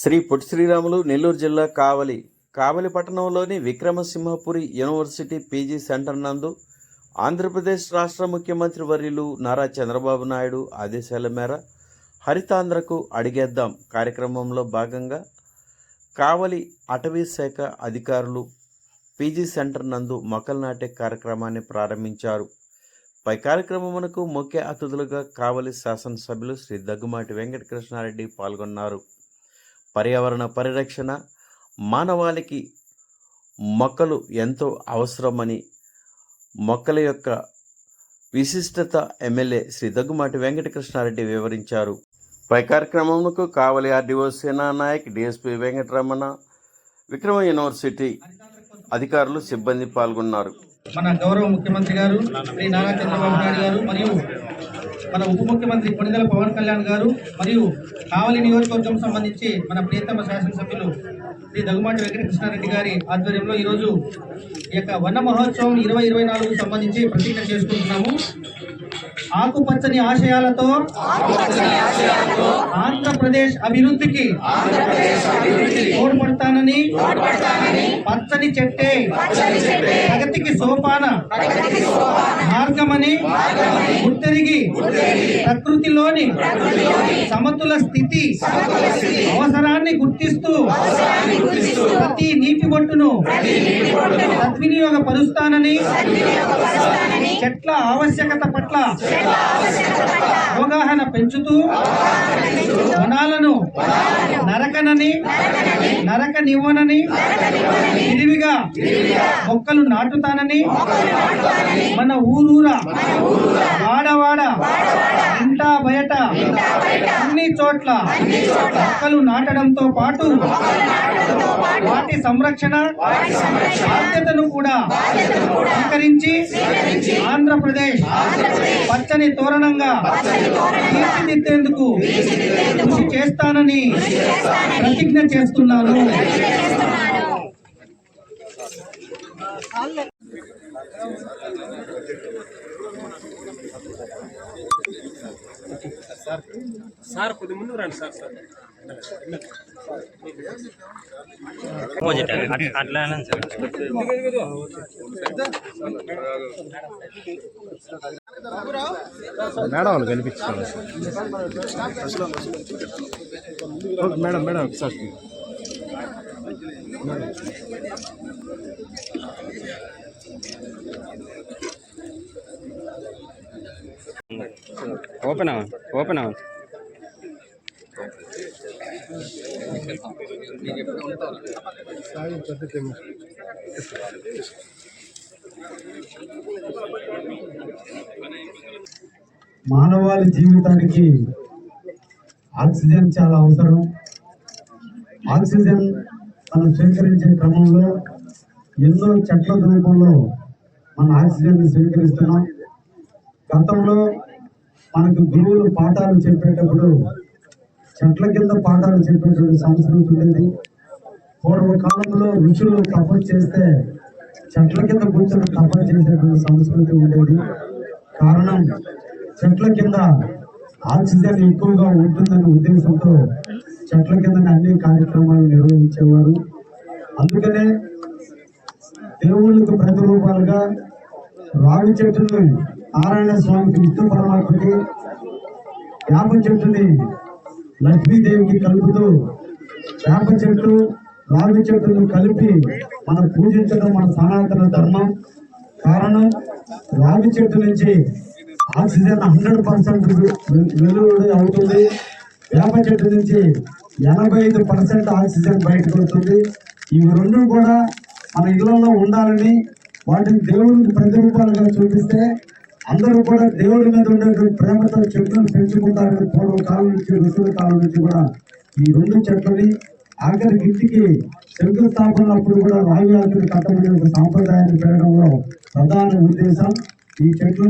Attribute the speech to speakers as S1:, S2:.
S1: శ్రీ పొట్టి శ్రీరాములు నెల్లూరు జిల్లా కావలి కావలి పట్టణంలోని Vikrama Simhapuri university PG centre నందు ఆంధ్రప్రదేశ్ రాష్ట్ర ముఖ్యమంత్రి వర్యులు నారా చంద్రబాబు నాయుడు ఆదేశాల మేర హరితాంధ్రకు అడిగేద్దాం కార్యక్రమంలో భాగంగా కావలి అటవీ శాఖ అధికారులు పీజీ సెంటర్ నందు మొక్కలు నాటే కార్యక్రమాన్ని ప్రారంభించారు. పై కార్యక్రమమునకు ముఖ్య అతిథులుగా కావలి శాసనసభ్యులు శ్రీ దగ్గుమాటి వెంకటకృష్ణారెడ్డి పాల్గొన్నారు. పర్యావరణ పరిరక్షణ మానవాళికి మొక్కలు ఎంతో అవసరమని మొక్కల యొక్క విశిష్టత ఎమ్మెల్యే శ్రీ దగ్గుమాటి వెంకటకృష్ణారెడ్డి వివరించారు. పై కార్యక్రమంకు Kavali RDO Sena Nayak DSP Venkataramana Vikrama university అధికారులు సిబ్బంది పాల్గొన్నారు.
S2: మన గౌరవ ముఖ్యమంత్రి గారు శ్రీ నారా చంద్రబాబు నాయుడు గారు మరియు మన ఉప ముఖ్యమంత్రి కొణిదెల పవన్ కళ్యాణ్ గారు మరియు కావలి నియోజకవర్గం సంబంధించి మన ప్రియతమ శాసనసభ్యులు శ్రీ దగ్గుమాటి వెంకటకృష్ణారెడ్డి గారి ఆధ్వర్యంలో ఈరోజు ఈ యొక్క వన మహోత్సవం ఇరవై ఇరవై నాలుగు సంబంధించి ప్రతిజ్ఞ చేసుకుంటున్నాము. ఆకుపచ్చని ఆశయాలతో ఆంధ్రప్రదేశ్ అభివృద్ధికి తోడ్పడతానని పచ్చని చెట్టే ప్రగతికి సోపాన మార్గమని గుర్తెరిగి ప్రకృతిలోని సమతుల స్థితి అవసరాన్ని గుర్తిస్తూ ప్రతి నీటి బొట్టును సద్వినియోగపరుస్తానని చెట్ల ఆవశ్యకత పట్ల అవగాహన పెంచుతూ వనాలను నరకనని నరకనివ్వనని విరివిగా మొక్కలు నాటుతానని మన ఊరూర వాడవాడ అన్ని చోట్ల మొక్కలు నాటడంతో పాటు వాటి సంరక్షణ బాధ్యతను కూడా స్వీకరించి ఆంధ్రప్రదేశ్ పచ్చని తోరణంగా తీర్చిదిద్దేందుకు కృషి చేస్తానని ప్రతిజ్ఞ చేస్తున్నాను.
S3: సార్ కొద్ది ముందు రండి సార్ సార్.
S4: అట్లా
S5: మేడం వాళ్ళు కనిపించారు మేడం మేడం ఒకసారి
S4: ఓపెన్ అవ్వండి ఓపెన్ అవ్వండి.
S6: మానవాళి జీవితానికి ఆక్సిజన్ చాలా అవసరం. ఆక్సిజన్ మనం స్వీకరించే క్రమంలో ఎన్నో చెట్ల రూపంలో మన ఆక్సిజన్ స్వీకరిస్తున్నాం. గతంలో మనకు గురువులు పాఠాలు చెప్పేటప్పుడు చెట్ల కింద పాఠాలు చెప్పేటువంటి సంస్కృతి ఉండేది పూర్వకాలంలో ఋషులు తపస్సు చేస్తే చెట్ల కింద కూర్చొని తపస్సు చేసేటువంటి సంస్కృతి ఉండేది. కారణం చెట్ల కింద ఆక్సిజన్ ఎక్కువగా ఉంటుందనే ఉద్దేశంతో చెట్ల కింద అన్ని కార్యక్రమాలు నిర్వహించేవారు. అందుకనే దేవుళ్ళకు ప్రతిరూపాలుగా రావి చెట్టుని నారాయణ స్వామికి విష్ణు పరమాత్మకి వేప చెట్టుని లక్ష్మీదేవికి కలుపుతూ వేప చెట్టు రావి చెట్టును కలిపి మనం పూజించడం మన సనాతన ధర్మం. కారణం రావి చెట్టు నుంచి ఆక్సిజన్ హండ్రెడ్ పర్సెంట్ వెలువడి అవుతుంది. వేప చెట్టు నుంచి ఎనభై ఐదు పర్సెంట్ ఆక్సిజన్ బయటకు వస్తుంది. ఇవి రెండు కూడా మన ఇళ్ళలో ఉండాలని వాటిని దేవునికి ప్రతిరూపాలుగా చూపిస్తే అందరూ కూడా దేవుడి మీద ఉండేటువంటి ప్రేమతో చెట్లను పెంచుకుంటారని పూర్వకాలం నుంచి ఋషుల కాలం నుంచి కూడా ఈ రెండు చెట్లని ఆఖరికి ఇంటికి శంకుస్థాపన అప్పుడు కూడా రావి ఆకులు కట్టమనే ఒక సాంప్రదాయాన్ని పెరగడంలో ప్రధాన ఉద్దేశం ఈ చెట్లు